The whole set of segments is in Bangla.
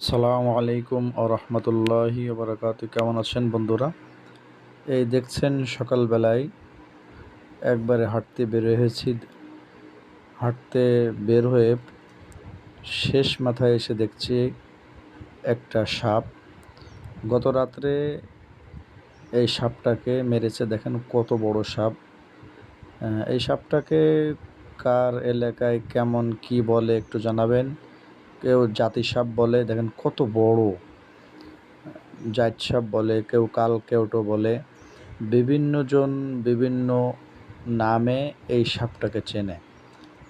সালামু আলাইকুম ও রহমতুল্লাহি বারাকাতু। কেমন আছেন বন্ধুরা? এই দেখছেন সকালবেলায় একবারে হাঁটতে বের হয়েছি। হাঁটতে বের হয়ে শেষ মাথায় এসে দেখছি একটা সাপ। গত রাত্রে এই সাপটাকে মেরেছে। দেখেন কত বড় সাপ। এই সাপটাকে কার এলাকায় কেমন কি বলে একটু জানাবেন। কেউ জাতি সাপ বলে, দেখেন কত বড় জাত সাপ বলে, কেউ কাল কেউটো বলে। বিভিন্ন জন বিভিন্ন নামে এই সাপটাকে চেনে।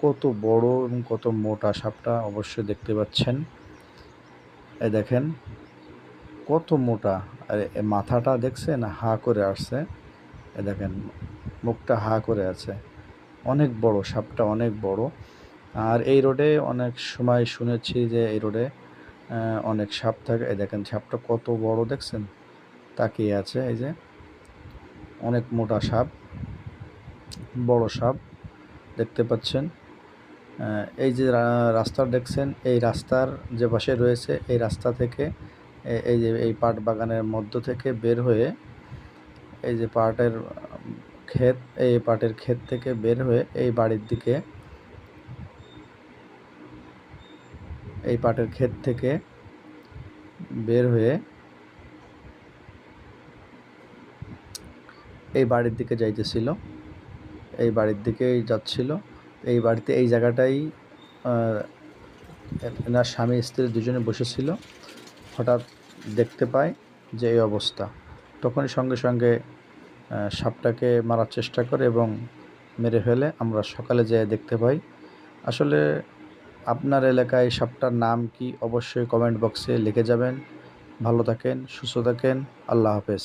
কত বড় এবং কত মোটা সাপটা অবশ্যই দেখতে পাচ্ছেন। এ দেখেন কত মোটা। আর মাথাটা দেখছেন? হা করে আসছে। এ দেখেন, মুখটা হা করে আছে। অনেক বড়, সাপটা অনেক বড়। আর এই রোডে অনেক সময় শুনেছি যে এই রোডে অনেক সাপ থাকে। এই দেখেন, সাপটা কত বড় দেখছেন? তাকিয়ে আছে, এই যে। অনেক মোটা সাপ, বড় সাপ দেখতে পাচ্ছেন। এই যে রাস্তা দেখছেন, এই রাস্তার যে পাশে রয়েছে, এই রাস্তা থেকে এই যে, এই পাট বাগানের মধ্য থেকে বের হয়ে, এই যে পাটের ক্ষেত এই পাটের ক্ষেত থেকে বের হয়ে এই বাড়ির দিকে এই পাটের ক্ষেত থেকে বের হয়ে এই বাড়ির দিকে যাইতেছিল। এই বাড়ির দিকেই যাচ্ছিল। এই বাড়িতে, এই জায়গাটাই এনার স্বামী, স্ত্রী দুজনে বসেছিল। হঠাৎ দেখতে পায় যে এই অবস্থা। তখনই সঙ্গে সঙ্গে সাপটাকে মারার চেষ্টা করে এবং মেরে ফেলে। আমরা সকালে যেয়ে দেখতে পাই। আসলে আপনার এলাকায় সাপটার নাম কি অবশ্যই কমেন্ট বক্সে লিখে যাবেন। ভালো থাকেন, সুস্থ থাকেন, আল্লাহ হাফেজ।